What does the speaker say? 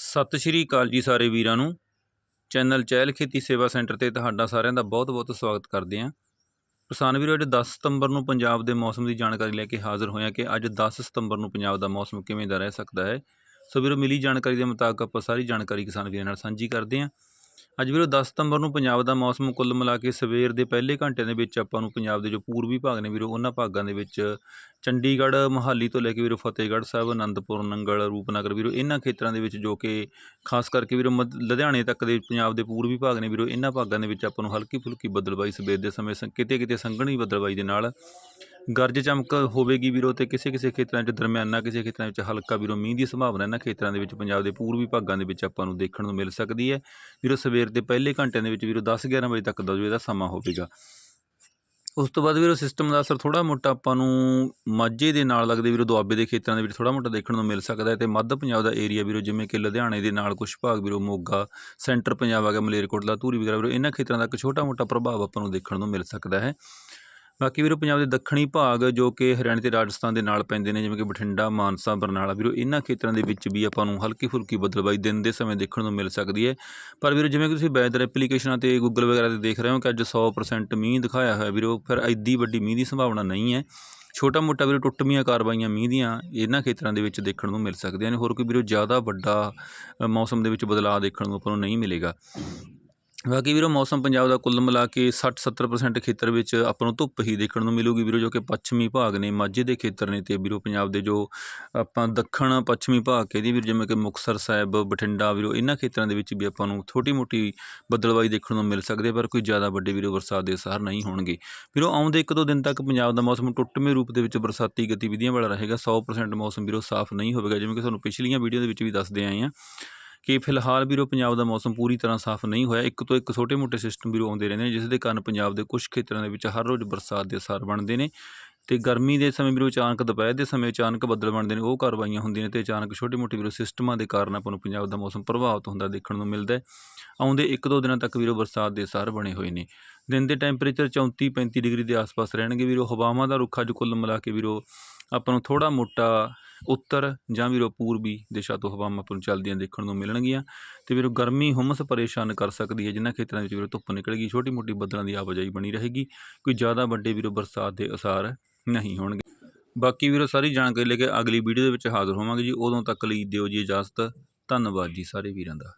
ਸਤਿ ਸ਼੍ਰੀ ਅਕਾਲ ਜੀ ਸਾਰੇ ਵੀਰਾਂ ਨੂੰ। ਚੈਨਲ ਚਹਿਲ ਖੇਤੀ ਸੇਵਾ ਸੈਂਟਰ ਤੇ ਤੁਹਾਡਾ ਸਾਰਿਆਂ ਦਾ ਬਹੁਤ-ਬਹੁਤ ਸਵਾਗਤ ਕਰਦੇ ਹਾਂ। ਕਿਸਾਨ ਵੀਰੋ, ਅੱਜ 10 ਸਤੰਬਰ ਨੂੰ ਪੰਜਾਬ ਦੇ ਮੌਸਮ ਦੀ ਜਾਣਕਾਰੀ ਲੈ ਕੇ ਹਾਜ਼ਰ ਹੋਇਆ ਕਿ ਅੱਜ 10 ਸਤੰਬਰ ਨੂੰ ਪੰਜਾਬ ਦਾ ਮੌਸਮ ਕਿਵੇਂ ਦਾ ਰਹਿ ਸਕਦਾ ਹੈ। ਸੋ ਵੀਰੋ, ਮਿਲੀ ਜਾਣਕਾਰੀ ਦੇ ਮੁਤਾਬਕ ਆਪਾਂ ਸਾਰੀ ਜਾਣਕਾਰੀ ਕਿਸਾਨ ਵੀਰਾਂ ਨਾਲ ਸਾਂਝੀ ਕਰਦੇ ਹਾਂ। ਅੱਜ ਵੀਰੋ 10 ਸਤੰਬਰ ਨੂੰ ਪੰਜਾਬ ਦਾ ਮੌਸਮ ਕੁੱਲ ਮਿਲਾ ਕੇ ਸਵੇਰ ਦੇ ਪਹਿਲੇ ਘੰਟਿਆਂ ਦੇ ਵਿੱਚ ਆਪਾਂ ਨੂੰ ਪੰਜਾਬ ਦੇ ਜੋ ਪੂਰਬੀ ਭਾਗ ਨੇ ਵੀਰੋ, ਉਹਨਾਂ ਭਾਗਾਂ ਦੇ ਵਿੱਚ ਚੰਡੀਗੜ੍ਹ, ਮੋਹਾਲੀ ਤੋਂ ਲੈ ਕੇ ਵੀਰੋ ਫਤਿਹਗੜ੍ਹ ਸਾਹਿਬ, ਅਨੰਦਪੁਰ, ਨੰਗਲ, ਰੂਪਨਗਰ ਵੀਰੋ, ਇਹਨਾਂ ਖੇਤਰਾਂ ਦੇ ਵਿੱਚ ਜੋ ਕਿ ਖਾਸ ਕਰਕੇ ਵੀਰੋ ਮਧ- ਲੁਧਿਆਣੇ ਤੱਕ ਦੇ ਪੰਜਾਬ ਦੇ ਪੂਰਬੀ ਭਾਗ ਨੇ ਵੀਰੋ, ਇਹਨਾਂ ਭਾਗਾਂ ਦੇ ਵਿੱਚ ਆਪਾਂ ਨੂੰ ਹਲਕੀ ਫੁਲਕੀ ਬੱਦਲਬਾਈ ਸਵੇਰ ਦੇ ਸਮੇਂ ਸ- ਕਿਤੇ ਕਿਤੇ ਸੰਘਣੀ ਬੱਦਲਬਾਈ ਦੇ ਨਾਲ ਗਰਜ ਚਮਕ ਹੋਵੇਗੀ ਵੀਰੋ ਤੇ ਕਿਸੇ ਕਿਸੇ ਖੇਤਰਾਂ 'ਚ ਦਰਮਿਆਨਾ, ਕਿਸੇ ਖੇਤਰਾਂ ਵਿੱਚ ਹਲਕਾ ਵੀਰੋ, ਮੀਂਹ ਦੀ ਸੰਭਾਵਨਾ ਇਹਨਾਂ ਖੇਤਰਾਂ ਦੇ ਵਿੱਚ, ਪੰਜਾਬ ਦੇ ਪੂਰਬੀ ਭਾਗਾਂ ਦੇ ਵਿੱਚ ਆਪਾਂ ਨੂੰ ਦੇਖਣ ਨੂੰ ਮਿਲ ਸਕਦੀ ਹੈ। ਵੀਰੋ, ਸਵੇਰ ਦੇ ਪਹਿਲੇ ਘੰਟਿਆਂ ਦੇ ਵਿੱਚ ਵੀਰੋ 10 11 ਵਜੇ ਤੱਕ ਦਾ ਜੋ ਇਹਦਾ ਸਮਾਂ ਹੋਵੇਗਾ। ਉਸ ਤੋਂ ਬਾਅਦ ਵੀਰੋ ਸਿਸਟਮ ਦਾ ਅਸਰ ਥੋੜਾ ਮੋਟਾ ਆਪਾਂ ਨੂੰ ਮਾਝੇ ਦੇ ਨਾਲ ਲੱਗਦੇ ਵੀਰੋ, ਦੁਆਬੇ ਦੇ ਖੇਤਰਾਂ ਦੇ ਵਿੱਚ ਥੋੜਾ ਮੋਟਾ ਦੇਖਣ ਨੂੰ ਮਿਲ ਸਕਦਾ ਹੈ ਤੇ ਮੱਧ ਪੰਜਾਬ ਦਾ ਏਰੀਆ ਵੀਰੋ, ਜਿਵੇਂ ਕਿ ਲੁਧਿਆਣੇ ਦੇ ਨਾਲ ਕੁਝ ਭਾਗ ਵੀਰੋ, ਮੋਗਾ, ਸੈਂਟਰ ਪੰਜਾਬ ਆ ਗਿਆ, ਮਲੇਰਕੋਟਲਾ, ਧੂਰੀ ਵਗੈਰਾ ਵੀਰੋ, ਇਹਨਾਂ ਖੇਤਰਾਂ ਦਾ ਇੱਕ ਛੋਟਾ ਮੋਟਾ ਪ੍ਰਭਾਵ ਆਪਾਂ ਨੂੰ ਦੇਖਣ ਨੂੰ ਮਿਲ ਸਕਦਾ ਹੈ। ਬਾਕੀ ਵੀਰੋ, ਪੰਜਾਬ ਦੇ ਦੱਖਣੀ ਭਾਗ ਜੋ ਕਿ ਹਰਿਆਣਾ ਤੇ ਰਾਜਸਥਾਨ ਦੇ ਨਾਲ ਪੈਂਦੇ ਨੇ, ਜਿਵੇਂ ਕਿ ਬਠਿੰਡਾ, ਮਾਨਸਾ, ਬਰਨਾਲਾ, ਵੀਰੋ, ਇਹਨਾਂ ਖੇਤਰਾਂ ਦੇ ਵਿੱਚ ਵੀ ਆਪਾਂ ਨੂੰ ਹਲਕੀ ਫੁਲਕੀ ਬਦਲਵਾਈ ਦਿਨ ਦੇ ਸਮੇਂ ਦੇਖਣ ਨੂੰ ਮਿਲ ਸਕਦੀ ਹੈ। ਪਰ ਵੀਰੋ, ਜਿਵੇਂ ਕਿ ਤੁਸੀਂ ਵੈਦਰ ਐਪਲੀਕੇਸ਼ਨਾਂ ਤੇ ਗੂਗਲ ਵਗੈਰਾ ਤੇ ਦੇਖ ਰਹੇ ਹੋ ਕਿ ਅੱਜ 100% ਮੀਂਹ ਦਿਖਾਇਆ ਹੋਇਆ ਵੀਰੋ, ਫਿਰ ਐਡੀ ਵੱਡੀ ਮੀਂਹ ਦੀ ਸੰਭਾਵਨਾ ਨਹੀਂ ਹੈ। ਛੋਟਾ ਮੋਟਾ ਵੀਰੋ, ਟੁੱਟਵੀਆਂ ਕਾਰਵਾਈਆਂ ਮੀਂਹ ਦੀਆਂ ਇਹਨਾਂ ਖੇਤਰਾਂ ਦੇ ਵਿੱਚ ਦੇਖਣ ਨੂੰ ਮਿਲ ਸਕਦੀਆਂ ਨੇ। ਹੋਰ ਕੋਈ ਵੀਰੋ, ਜ਼ਿਆਦਾ ਵੱਡਾ ਮੌਸਮ ਦੇ ਵਿੱਚ ਬਦਲਾਅ ਦੇਖਣ ਨੂੰ ਆਪਾਂ ਨੂੰ ਨਹੀਂ ਮਿਲੇਗਾ। ਬਾਕੀ ਵੀਰੋ, ਮੌਸਮ ਪੰਜਾਬ ਦਾ ਕੁੱਲ ਮਿਲਾ ਕੇ 60-70% ਖੇਤਰ ਵਿੱਚ ਆਪਾਂ ਨੂੰ ਧੁੱਪ ਹੀ ਦੇਖਣ ਨੂੰ ਮਿਲੂਗੀ ਵੀਰੋ, ਜੋ ਕਿ ਪੱਛਮੀ ਭਾਗ ਨੇ, ਮਾਝੇ ਦੇ ਖੇਤਰ ਨੇ ਤੇ ਵੀਰੋ ਪੰਜਾਬ ਦੇ ਜੋ ਆਪਾਂ ਦੱਖਣ, ਪੱਛਮੀ ਭਾਗ ਕਹਿੰਦੀ ਵੀਰ, ਜਿਵੇਂ ਕਿ ਮੁਕਤਸਰ ਸਾਹਿਬ, ਬਠਿੰਡਾ ਵੀਰੋ, ਇਹਨਾਂ ਖੇਤਰਾਂ ਦੇ ਵਿੱਚ ਵੀ ਆਪਾਂ ਨੂੰ ਛੋਟੀ ਮੋਟੀ ਬੱਦਲਬਾਈ ਦੇਖਣ ਨੂੰ ਮਿਲ ਸਕਦੀ ਹੈ, ਪਰ ਕੋਈ ਜ਼ਿਆਦਾ ਵੱਡੇ ਵੀਰੋ ਬਰਸਾਤ ਦੇ ਅਸਾਰ ਨਹੀਂ ਹੋਣਗੇ। ਵੀਰੋ, ਆਉਂਦੇ ਇੱਕ ਦੋ ਦਿਨ ਤੱਕ ਪੰਜਾਬ ਦਾ ਮੌਸਮ ਟੁੱਟਵੇਂ ਰੂਪ ਦੇ ਵਿੱਚ ਬਰਸਾਤੀ ਗਤੀਵਿਧੀਆਂ ਵਾਲਾ ਰਹੇਗਾ 100% ਮੌਸਮ ਵੀਰੋ ਸਾਫ਼ ਨਹੀਂ ਹੋਵੇਗਾ, ਜਿਵੇਂ ਕਿ ਤੁਹਾਨੂੰ ਪਿਛਲੀਆਂ ਵੀਡੀਓ ਦੇ ਵਿੱਚ ਵੀ ਦੱਸਦੇ ਆਏ ਹਾਂ। ਕਿ ਫਿਲਹਾਲ ਵੀਰੋ ਪੰਜਾਬ ਦਾ ਮੌਸਮ ਪੂਰੀ ਤਰ੍ਹਾਂ ਸਾਫ਼ ਨਹੀਂ ਹੋਇਆ। ਇੱਕ ਤੋਂ ਇੱਕ ਛੋਟੇ-ਮੋਟੇ ਸਿਸਟਮ ਵੀਰੋ ਆਉਂਦੇ ਰਹਿੰਦੇ ਨੇ, ਜਿਸ ਦੇ ਕਾਰਨ ਪੰਜਾਬ ਦੇ ਕੁਝ ਖੇਤਰਾਂ ਦੇ ਵਿੱਚ ਹਰ ਰੋਜ਼ ਬਰਸਾਤ ਦੇ ਅਸਾਰ ਬਣਦੇ ਨੇ ਤੇ ਗਰਮੀ ਦੇ ਸਮੇਂ ਵੀਰੋ ਅਚਾਨਕ, ਦੁਪਹਿਰ ਦੇ ਸਮੇਂ ਅਚਾਨਕ ਬੱਦਲ ਬਣਦੇ ਨੇ, ਉਹ ਕਾਰਵਾਈਆਂ ਹੁੰਦੀਆਂ ਨੇ ਤੇ ਅਚਾਨਕ ਛੋਟੇ-ਮੋਟੇ ਵੀਰੋ ਸਿਸਟਮਾਂ ਦੇ ਕਾਰਨ ਆਪਾਂ ਨੂੰ ਪੰਜਾਬ ਦਾ ਮੌਸਮ ਪ੍ਰਭਾਵਿਤ ਹੁੰਦਾ ਦੇਖਣ ਨੂੰ ਮਿਲਦਾ ਹੈ। ਆਉਂਦੇ ਇੱਕ ਦੋ ਦਿਨਾਂ ਤੱਕ ਵੀਰੋ ਬਰਸਾਤ ਦੇ ਅਸਾਰ ਬਣੇ ਹੋਏ ਨੇ। ਦਿਨ ਦੇ ਟੈਂਪਰੇਚਰ 34 35 ਡਿਗਰੀ ਦੇ ਆਸ-ਪਾਸ ਰਹਿਣਗੇ ਵੀਰੋ। ਹਵਾਵਾਂ ਦਾ ਰੁੱਖ ਅੱਜ ਕੁੱਲ ਮਿਲਾ ਕੇ ਵੀਰੋ ਆਪਾਂ ਨੂੰ ਥੋੜਾ ਮੋਟਾ ਉੱਤਰ ਜਾਂ ਵੀਰੋ ਪੂਰਬੀ ਦਿਸ਼ਾ ਤੋਂ ਹਵਾਵਾਂ ਆਪਾਂ ਨੂੰ ਚੱਲਦੀਆਂ ਦੇਖਣ ਨੂੰ ਮਿਲਣਗੀਆਂ। ਤੇ ਵੀਰੋ ਗਰਮੀ ਹੁਮਸ ਪਰੇਸ਼ਾਨ ਕਰ ਸਕਦੀ ਹੈ ਜਿਨ੍ਹਾਂ ਖੇਤਰਾਂ ਵਿੱਚ ਵੀਰੋ ਧੁੱਪ ਨਿਕਲੇਗੀ ਛੋਟੀ ਮੋਟੀ ਬੱਦਲਾਂ ਦੀ ਆਵਾਜਾਈ ਬਣੀ ਰਹੇਗੀ। ਕੋਈ ਜ਼ਿਆਦਾ ਵੱਡੇ ਵੀਰੋ ਬਰਸਾਤ ਦੇ ਅਸਾਰ ਨਹੀਂ ਹੋਣਗੇ। ਬਾਕੀ ਵੀਰੋ ਸਾਰੀ ਜਾਣਕਾਰੀ ਲੈ ਕੇ ਅਗਲੀ ਵੀਡੀਓ ਦੇ ਵਿੱਚ ਹਾਜ਼ਰ ਹੋਵਾਂਗੇ ਜੀ। ਉਦੋਂ ਤੱਕ ਲਈ ਦਿਓ ਜੀ ਇਜਾਜ਼ਤ। ਧੰਨਵਾਦ ਜੀ ਸਾਰੇ ਵੀਰਾਂ ਦਾ।